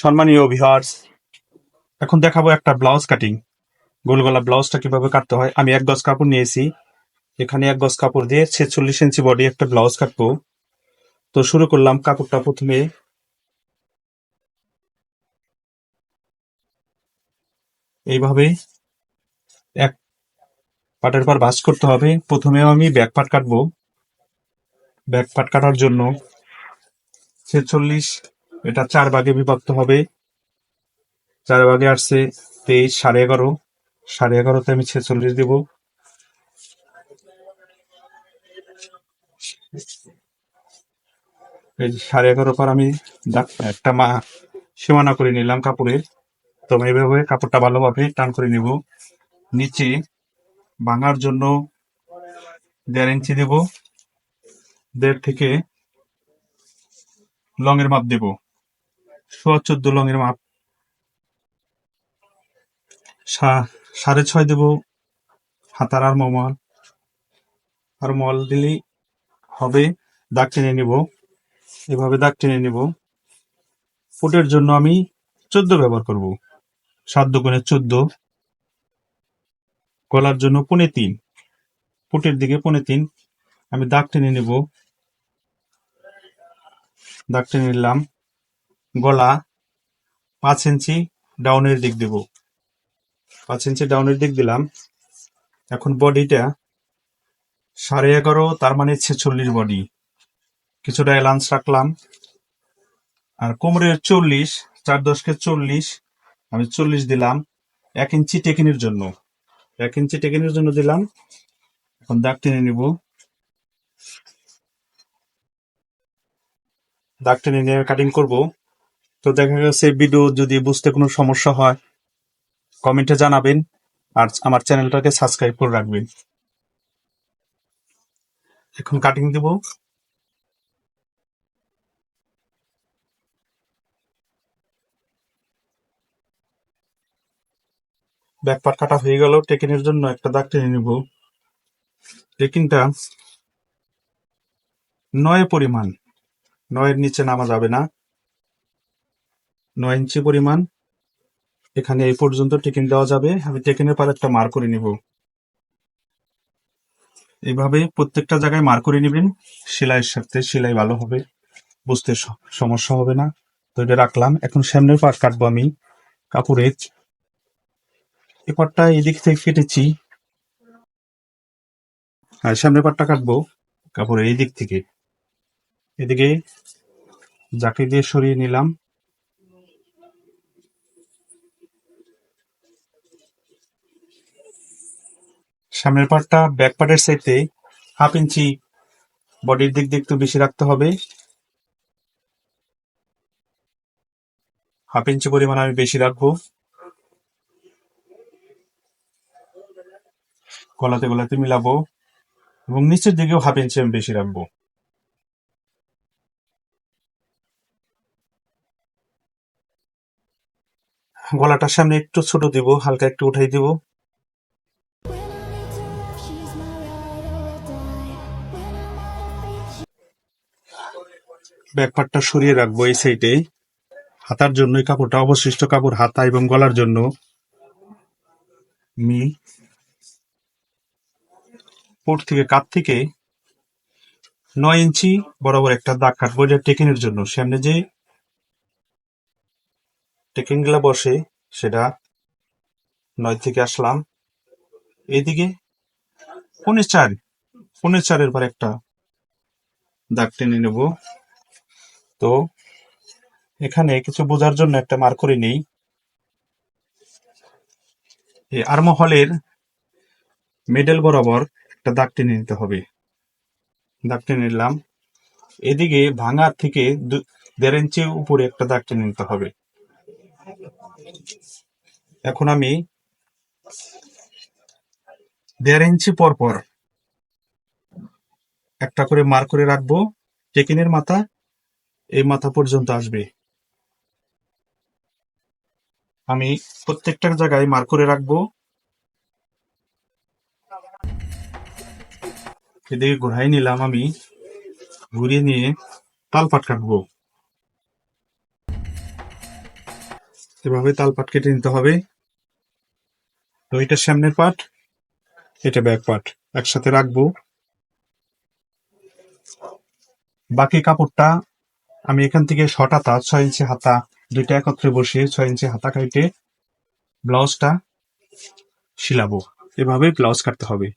সম্মানীয় ভিউয়ার্স এখন দেখাবো একটা ব্লাউজ কাটিং গোল গলা ব্লাউজটা কীভাবে কাটতে হয়। আমি এক গজ কাপড় নিয়েছি। এখানে এক গজ কাপড় দিয়ে ছেচল্লিশ ইঞ্চি বডি একটা ব্লাউজ কাটবো। তো শুরু করলাম কাপড়টা প্রথমে। এইভাবে এক পাটের পর ভাঁজ করতে হবে। প্রথমে আমি ব্যাক পাট কাটবো। ব্যাক পাট কাটার জন্য ছেচল্লিশ এটা চার ভাগে বিভক্ত হবে। চার ভাগে আসছে তেইশ, সাড়ে এগারো। সাড়ে এগারোতে আমি ছেচল্লিশ দিব। এই সাড়ে এগারো পর আমি একটা মা সীমানা করে নিলাম কাপড়ের। তো আমি এইভাবে কাপড়টা ভালোভাবে টান করে নিব। নিচে ভাঙার জন্য দেড় ইঞ্চি দেব। দেড় থেকে লংয়ের মাপ দেব। সোয়া চোদ্দ লংয়ের মাপ। সা- সাড়ে ছয় দেব হাতার আর মল আর মল দিলেই হবে দাগ টেনে নিব। এভাবে দাগ টেনে নিব। ফুটের জন্য আমি চোদ্দ ব্যবহার করব। সাত দুগুণে চোদ্দ। গলার জন্য পনে তিন। ফুটের দিকে পনে তিন। আমি দাগ টেনে নিব। দাগ টেনে নিলাম। গলা পাঁচ ইঞ্চি ডাউনের দিক দেব। পাঁচ ইঞ্চি ডাউনের দিক দিলাম। এখন বডিটা সাড়ে এগারো, তার মানে ছেচল্লিশ বডি। কিছুটা অ্যালান্স রাখলাম। আর কোমরের চল্লিশ, চার দশকে চল্লিশ, আমি চল্লিশ দিলাম এক ইঞ্চি টেকিনের জন্য। এক ইঞ্চি টেকিনের জন্য দিলাম। এখন দাগ টেনে নিব। দাগ টেনে নিয়ে কাটিং করব। তো দেখা গেছে ভিডিও যদি বুঝতে কোনো সমস্যা হয়, কমেন্টে জানাবেন আর আমার চ্যানেলটাকে সাবস্ক্রাইব করে রাখবেন। এখন কাটিং দিব। ব্যাক পার্ট কাটা হয়ে গেল টেকিনের জন্য একটা দাগ টেনে নিব। টেকিনটা নয় পরিমাণ, নয়ের নিচে নামা যাবে না। নয় ইঞ্চি পরিমাণ। এখানে এই পর্যন্ত টেকিন দেওয়া যাবে। আমি টেকিনের পর একটা মার করে নিব। এইভাবে প্রত্যেকটা জায়গায় মার করে নেবেন। সেলাইয়ের সাথে সেলাই ভালো হবে। বুঝতে সমস্যা হবে না। তো এটা রাখলাম। এখন সামনের পাট কাটবো আমি। কাপড়ের। এই পাটটা এদিক থেকে কেটেছি। আর সামনের পাটটা কাটবো। কাপড়ের এই দিক থেকে। এদিকে জাকি দিয়ে সরিয়ে নিলাম। সামনের পার্টটা ব্যাক পার্টের সাইডে হাফ ইঞ্চি বডির দিক দিয়ে একটু বেশি রাখতে হবে। হাফ ইঞ্চি পরিমাণ আমি বেশি রাখব। গলাতে গলাতে মিলাবো এবং নিচের দিকেও হাফ ইঞ্চি আমি বেশি রাখব। গলাটার সামনে একটু ছোট দিব, হালকা একটু উঠাই দিব। ব্যাক পার্টটা সরিয়ে রাখব এই সাইডে হাতার জন্য এই কাপড়টা, অবশিষ্ট কাপড় হাতা এবং গলার জন্য। আমি পোট থেকে কাপ থেকে নয় ইঞ্চি বরাবর একটা দাগ কাটবো যে টেকিনের জন্য। সামনে যে টেকিংগুলা বসে, সেটা নয় থেকে আসলাম। এইদিকে পনেরো চার পনেরো চারের পর একটা দাগ টেনে নেব। তো এখানে কিছু বোঝার জন্য একটা মার করে নেই। আর্মহলের মিডল বরাবর একটা দাগ টেনে নিতে হবে। দাগ টেনে নিলাম। এদিকে ভাঙা থেকে দেড় ইঞ্চি উপরে একটা দাগ টেনে নিতে হবে। এখন আমি দেড় ইঞ্চি পর পর একটা করে মার করে রাখব। টেকিনের মাথা এই মাথা পর্যন্ত আসবে। আমি প্রত্যেকটা জায়গায় মার করে রাখব। এদিকে ঘুরাই নিলাম আমি। ঘুরিয়ে নিয়ে তাল পাট কাটবো। এভাবে তাল পাট কেটে নিতে হবে। তো এটা সামনের পাট, এটা ব্যাক পাট একসাথে রাখব। বাকি কাপড়টা আমি এখান থেকে ছটা হাতা ছয় ইঞ্চি হাতা দুইটা একত্রে বসিয়ে ছয় ইঞ্চি হাতা কাটে ব্লাউজটা শিলাবো। এভাবেই ব্লাউজ কাটতে হবে।